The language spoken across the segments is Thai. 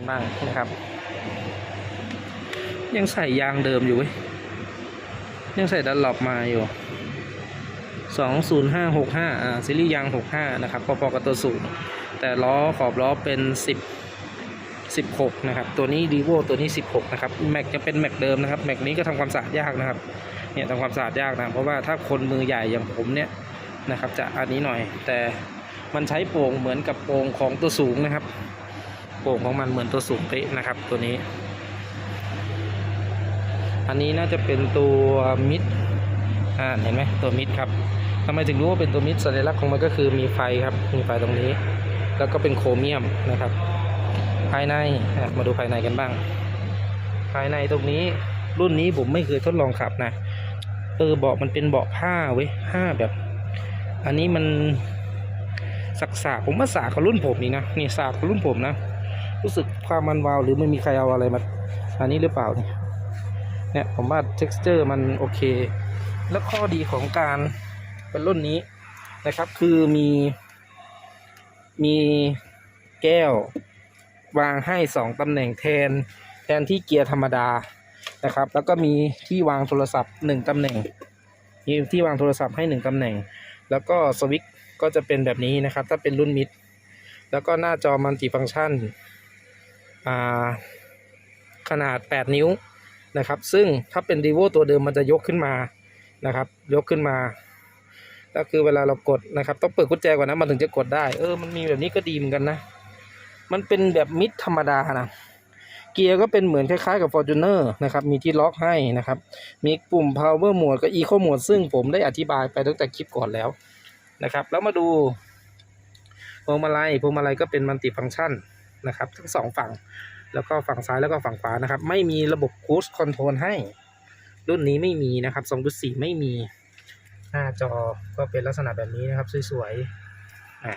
กันบ้างนะครับ ยังใส่ยางเดิมอยู่เว้ยยังใส่ดันหลบมาอยู่สองศูนย์ห้าหกห้าอ่าซีรีส์ยางหกห้านะครับพอๆกับตัวสูงแต่ล้อขอบล้อเป็นสิบสิบหกนะครับ ตัวนี้ดีโวตัวนี้สิบหกนะครับแม็กจะเป็นแม็กเดิมนะครับแม็กนี้ก็ทำความสะอาดยากนะครับเนี่ยทำความสะอาดยากนะเพราะว่าถ้าคนมือใหญ่อย่างผมเนี่ยนะครับจะอันนี้หน่อย แต่มันใช้โป่งเหมือนกับโป่งของตัวสูงนะครับ โป่งของมันเหมือนตัวสูงเป๊ะนะครับ ตัวนี้ อันนี้น่าจะเป็นตัวมิดอ่าเห็นไหมตัวมิดครับทำไมถึงรู้ว่าเป็นตัวมิดสัญลักษณ์ของมันก็คือมีไฟครับ มีไฟตรงนี้ แล้วก็เป็นโครเมียมนะครับ ภายในมาดูภายในกันบ้าง ภายในตรงนี้รุ่นนี้ผมไม่เคยทดลองขับนะเออเบาะมันเป็นเบาะผ้าเว้ยผ้าแบบ อันนี้มันสักสาผมว่าสากของรุ่นผมนี่นะนี่สากของรุ่นผมนะ รู้สึกความมันวาวหรือไม่มีใครเอาอะไรมาอันนี้หรือเปล่าเนี่ยเนี่ยผมว่า texture มันโอเค แล้วข้อดีของการเป็นรุ่นนี้นะครับ คือมีมีแก้ว วางให้สองตำแหน่งแทน แทนที่เกียร์ธรรมดานะครับ แล้วก็มีที่วางโทรศัพท์หนึ่งตำแหน่งมีที่วางโทรศัพท์ให้หนึ่งตำแหน่ง แล้วก็สวิตช์ก็จะเป็นแบบนี้นะครับ ถ้าเป็นรุ่นมิด แล้วก็หน้าจอมัลติฟังก์ชันอ่า ขนาด 8 นิ้วนะครับ ซึ่งถ้าเป็น r ีโวตัวเดิมมันจะยกขึ้นมานะครับ ยกขึ้นมา ก็คือเวลาเรากดนะครับ ต้องเปิดกุญแจก่อนนะมันถึงจะกดได้ เออมันมีแบบนี้ก็ดีเหมือนกันนะ มันเป็นแบบมิดธรรมดานะเกียร์ก็เป็นเหมือนคล้ายๆกับ Fortuner นะครับ มีที่ล็อกให้นะครับ มีปุ่ม power mode กับ eco mode ซึ่งผมได้อธิบายไปตั้งแต่คลิปก่อนแล้วนะครับ แล้วมาดูพวงมาลัยพวงมาลัยก็เป็นมัลติฟัง c t ชัน นะครับ ทั้งสองฝั่ง แล้วก็ฝั่งซ้ายแล้วก็ฝั่งขวานะครับ ไม่มีระบบ cruise control ให้ รุ่นนี้ไม่มีนะครับ2.4ไม่มี หน้าจอก็เป็นลักษณะแบบนี้นะครับ สวยๆอ่า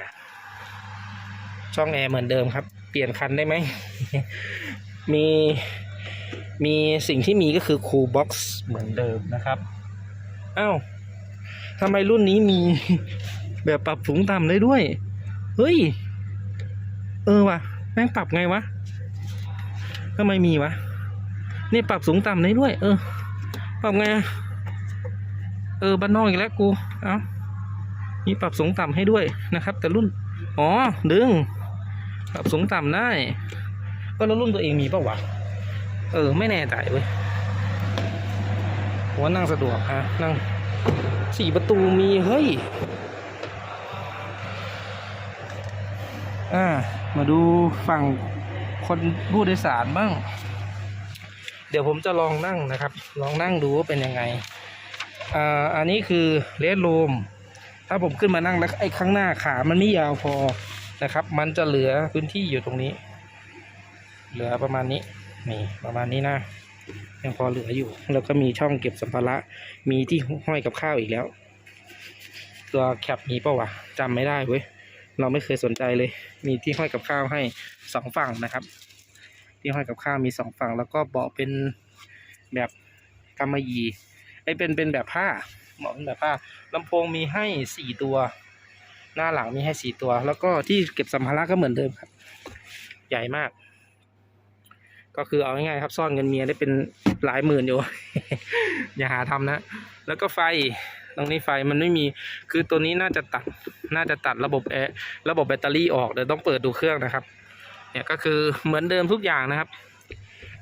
ช่องแอร์เหมือนเดิมครับ เปลี่ยนคันได้ไหม มี มีสิ่งที่มีก็คือคูลบ็อกซ์เหมือนเดิมนะครับ อ้าวทำไมรุ่นนี้มีแบบปรับสูงต่ำได้ด้วย เฮ้ย เออว่ะ แม่งปรับไงวะทำไมมีวะ นี่ปรับสูงต่ำได้ด้วย เออ ปรับไง เออบ้านนอกอีกแล้วกูเอ้ามีปรับสูงต่ำให้ด้วยนะครับ แต่รุ่น อ๋อ ดึง ปรับสูงต่ำได้ ก็แล้วรุ่นตัวเองมีเปล่าวะ เออ ไม่แน่ใจเว้ยว่านั่งสะดวกฮะนั่งสี่ประตูมี เฮ้ย อ่า มาดูฝั่งคนผู้โดยสารบ้าง เดี๋ยวผมจะลองนั่งนะครับ ลองนั่งดูว่าเป็นยังไงอ่าอันนี้คือเลสโลมถ้าผมขึ้นมานั่งแล้วไอ้ข้างหน้าขามันไม่ยาวพอนะครับ มันจะเหลือพื้นที่อยู่ตรงนี้ เหลือประมาณนี้นี่ประมาณนี้นะยังพอเหลืออยู่ แล้วก็มีช่องเก็บสัมภาระ มีที่ห้อยกับข้าวอีกแล้ว ตัวแคปมีเปล่าวะจำไม่ได้เว้ย เราไม่เคยสนใจเลย มีที่ห้อยกับข้าวให้สองฝั่งนะครับ ที่ห้อยกับข้าวมีสองฝั่ง แล้วก็เบาะเป็นแบบกำมะหยี่ไอเป็นเป็นแบบผ้าเบาะเป็นแบบผ้าลำโพงมีให้สี่ตัว หน้าหลังมีให้สี่ตัว แล้วก็ที่เก็บสัมภาระก็เหมือนเดิมครับ ใหญ่มาก ก็คือเอาง่ายๆครับซ่อนเงินเมียได้เป็นหลายหมื่นอยู่ อย่าหาทำนะ แล้วก็ไฟ ตรงนี้ไฟมันไม่มีคือตัวนี้น่าจะตัดน่าจะตัดระบบแอร์ระบบแบตเตอรี่ออกเดี๋ยวต้องเปิดดูเครื่องนะครับเนี่ยก็คือเหมือนเดิมทุกอย่างนะครับ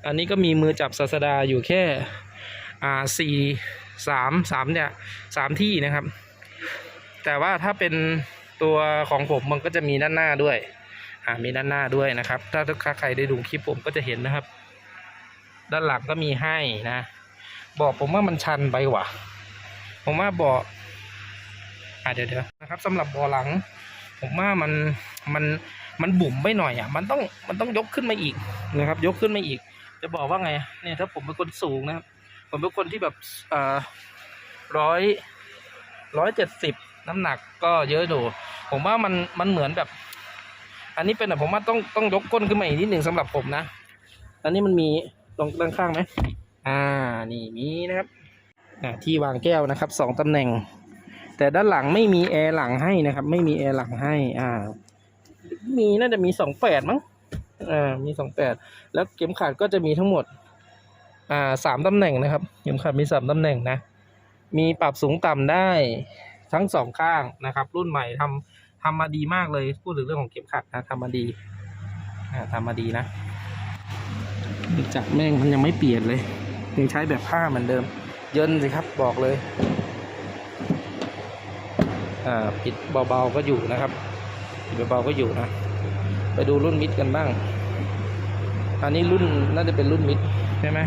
อันนี้ก็มีมือจับศาสดาอยู่แค่อ่าสี่สามสามเนี่ยสามที่นะครับ แต่ว่าถ้าเป็นตัวของผมมันก็จะมีด้านหน้าด้วยอ่ามีด้านหน้าด้วยนะครับ ถ้าถ้าใครได้ดูคลิปผมก็จะเห็นนะครับ ด้านหลังก็มีให้นะ บอกผมว่ามันชันไปว่ะ ผมว่าเบาะอ่าเดี๋ยวเดี๋ยวนะครับสำหรับเบาะหลัง ผมว่ามันมันมันบุ๋มไปหน่อยอะ มันต้องมันต้องยกขึ้นมาอีกนะครับ ยกขึ้นมาอีก จะบอกว่าไงเนี่ยถ้าผมเป็นคนสูงนะครับผมเป็นคนที่แบบอ่อร้อยร้อยเจ็ดสิบน้ำหนักก็เยอะอยู่ผมว่ามันมันเหมือนแบบ อันนี้เป็นแบบผมว่าต้องต้องยกก้นขึ้นมาอีกนิดหนึ่งสำหรับผมนะอันนี้มันมีตรงด้านข้างไหมอ่า นี่มีนะครับ อ่าที่วางแก้วนะครับสองตำแหน่ง แต่ด้านหลังไม่มีแอร์หลังให้นะครับ ไม่มีแอร์หลังให้อ่ามีน่าจะมีสองแปดมั้งอ่ามีสองแปดแล้วเข็มขัดก็จะมีทั้งหมดอ่าสามตำแหน่งนะครับเข็มขัดมีสามตำแหน่งนะ มีปรับสูงต่ำได้ทั้งสองข้างนะครับ รุ่นใหม่ทำทำมาดีมากเลยพูดถึงเรื่องของเข็มขัดนะทำมาดีอ่าทำมาดีนะจากแม่งมันยังไม่เปลี่ยนเลยยังใช้แบบผ้าเหมือนเดิม เยินสิครับบอกเลย อ่าปิดเบาๆก็อยู่นะครับปิดเบาๆก็อยู่นะ ไปดูรุ่นมิดกันบ้าง อันนี้รุ่นน่าจะเป็นรุ่นมิดใช่ไหม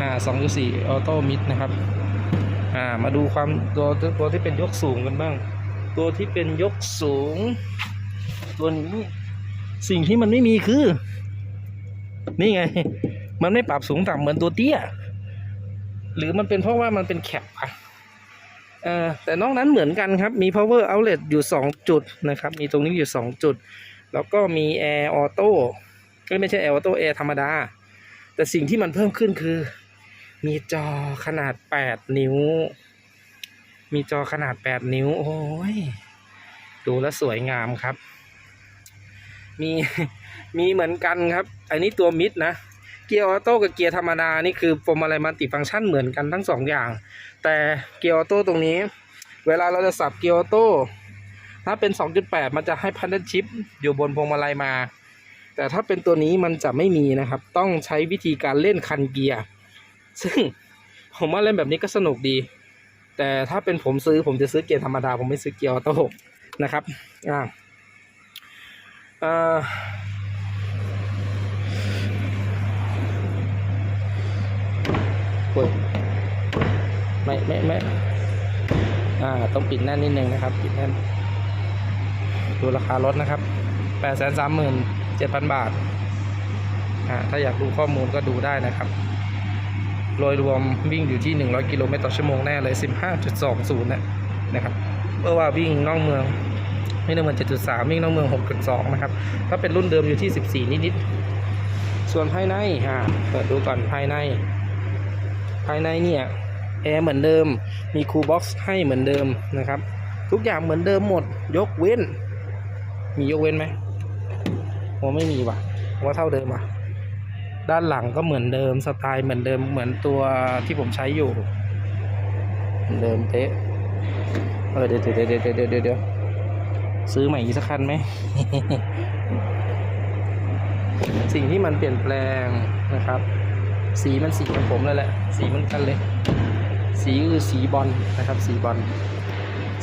อ่าสองจุดสี่ออโต้มิดนะครับ อ่ามาดูความตัวตัวที่เป็นยกสูงกันบ้าง ตัวที่เป็นยกสูง ตัวนี้สิ่งที่มันไม่มีคือ นี่ไง มันไม่ปรับสูงต่ำเหมือนตัวเตี้ย หรือมันเป็นเพราะว่ามันเป็นแคปอะเอ่อแต่นอกนั้นเหมือนกันครับ มี power outlet อยู่ 2 จุดนะครับ มีตรงนี้อยู่ 2 จุด แล้วก็มี air auto ก็ไม่ใช่ air auto air ธรรมดา แต่สิ่งที่มันเพิ่มขึ้นคือ มีจอขนาด 8 นิ้ว มีจอขนาด 8 นิ้ว โอ้ย ดูแล้วสวยงามครับ มี มีเหมือนกันครับ อันนี้ตัวมิดนะ เกียร์ออโต้กับเกียร์ธรรมดานี่คือพวงมาลัยมัลติฟังก์ชันเหมือนกันทั้งสองอย่าง แต่เกียร์ออโต้ตรงนี้ เวลาเราจะสับเกียร์ออโต้ถ้าเป็น 2.8 มันจะให้พันเดนชิปอยู่บนพวงมาลัยมา แต่ถ้าเป็นตัวนี้มันจะไม่มีนะครับ ต้องใช้วิธีการเล่นคันเกียร์ซึ่งผมว่าเล่นแบบนี้ก็สนุกดี แต่ถ้าเป็นผมซื้อผมจะซื้อเกียร์ธรรมดา ผมไม่ซื้อเกียร์ออโต้นะครับอ่า อ่าโอ้ยไม่ไม่ไม่อ่าต้องปิดแน่นนิดนึงนะครับ ปิดแน่นดูราคารถนะครับแปดแสนสามหมื่นเจ็ดพันบาทอ่าถ้าอยากดูข้อมูลก็ดูได้นะครับโดยรวมวิ่งอยู่ที่ 100 กิโลเมตรต่อชั่วโมงแน่เลย 15.20นะนะครับเพราะว่าวิ่งนอกเมืองวิ่งนอกเมือง 7.3 วิ่งนอกเมือง 6.2 นะครับ ถ้าเป็นรุ่นเดิมอยู่ที่ 14 นิด ๆ ส่วนภายในอ่าเปิดดูก่อนภายในายในเนี่ยแอร์เหมือนเดิม มีคูลบ็อกซ์ให้เหมือนเดิมนะครับ ทุกอย่างเหมือนเดิมหมด ยกเว้น มียกเว้นไหมผมไม่มีว่ะว่าเท่าเดิมว่ะ ด้านหลังก็เหมือนเดิมสไตล์เหมือนเดิมเหมือนตัวที่ผมใช้อยู่ เหมือนเดิมเตะเออเดี๋ยวเดี๋ยวเดี๋ยวเดี๋ยวเดี๋ยวเดี๋ยวซื้อใหม่อีกสักคันไหม สิ่งที่มันเปลี่ยนแปลงนะครับ สีมันสีของผมเลยแหละ สีเหมันกันเลย สีคือสีบอลนะครับ สีบอล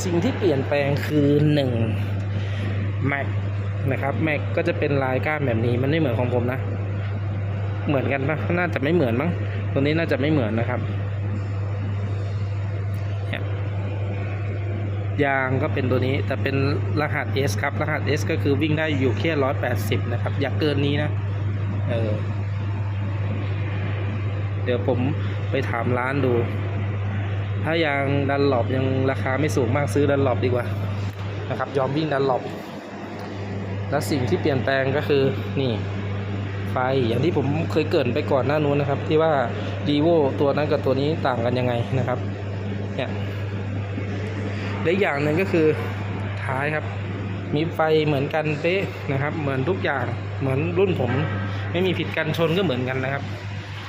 สิ่งที่เปลี่ยนแปลงคือหนึ่งแม็กนะครับแม็กก็จะเป็นลายก้านแบบนี้มันไม่เหมือนของผมนะ เหมือนกันปะน่าจะไม่เหมือนมั้งตัวนี้น่าจะไม่เหมือนนะครับยางก็เป็นตัวนี้แต่เป็นรหัส S ครับ รหัส S ก็คือวิ่งได้อยู่แค่ร้อยแปดสิบนะครับ อย่าเกินนี้นะ เออ เดี๋ยวผมไปถามร้านดู ถ้ายางดันหลบยังราคาไม่สูงมากซื้อดันหลบดีกว่านะครับยอมวิ่งดันหลบและสิ่งที่เปลี่ยนแปลงก็คือนี่ไฟอย่างที่ผมเคยเกรินไปก่อนหน้านู้นนะครับ ที่ว่าดีโวตัวนั้นกับตัวนี้ต่างกันยังไงนะครับเนี่ยและอีกอย่างหนึ่งก็คือท้ายครับ มีไฟเหมือนกันเป๊ะนะครับ เหมือนทุกอย่างเหมือนรุ่นผม ไม่มีผิดกันชนก็เหมือนกันนะครับ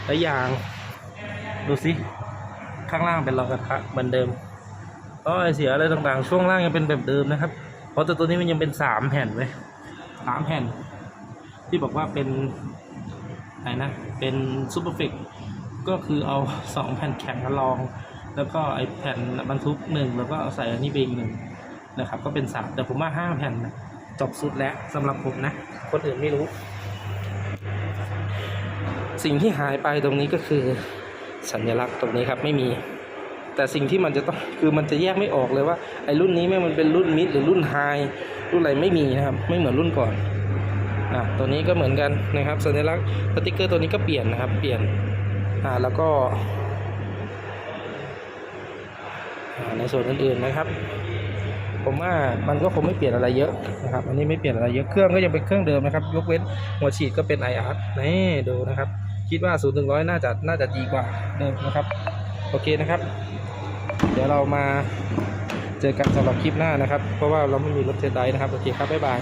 และอย่าง ดูสิ ข้างล่างเป็นรองกระทะเหมือนเดิมก็ไอเสียอะไรต่างๆ ช่วงล่างยังเป็นแบบเดิมนะครับ เพราะแต่ตัวนี้มันยังเป็นสามแผ่นไว้สามแผ่น ที่บอกว่าเป็นอะไรนะ เป็นซูเปอร์ฟิกก็คือเอาสองแผ่นแข็งมาลอง แล้วก็ไอแผ่นบรรทุกหนึ่งแล้วก็เอาใส่อันนี้เบงหนึ่งนะครับ ก็เป็นสามแต่ผมว่าห้าแผ่นจบสุดแล้วสำหรับผมนะ คนอื่นไม่รู้ สิ่งที่หายไปตรงนี้ก็คือสัญลักษณ์ตรงนี้ครับไม่มี แต่สิ่งที่มันจะต้องคือมันจะแยกไม่ออกเลยว่าไอ้รุ่นนี้แม่มันเป็นรุ่นมิดหรือรุ่นไฮรุ่นอะไรไม่มีนะครับ ไม่เหมือนรุ่นก่อนอะตัวนี้ก็เหมือนกันนะครับ สัญลักษณ์สติกเกอร์ตัวนี้ก็เปลี่ยนนะครับ เปลี่ยนอ่าแล้วก็อ่าในส่วนอื่นๆนะครับ ผมว่ามันก็คงไม่เปลี่ยนอะไรเยอะนะครับ อันนี้ไม่เปลี่ยนอะไรเยอะ เครื่องก็ยังเป็นเครื่องเดิมนะครับ ยกเว้นหัวฉีดก็เป็น IR นี่ดูนะครับ คิดว่า0ูนย์ถึงร้อยน่าจะน่าจะดีกว่าเดิมนะครับ โอเคนะครับ เดี๋ยวเรามาเจอกันสำหรับคลิปหน้านะครับ เพราะว่าเราไม่มีรถเทสไดนะครับ โอเคครับ บ๊ายบาย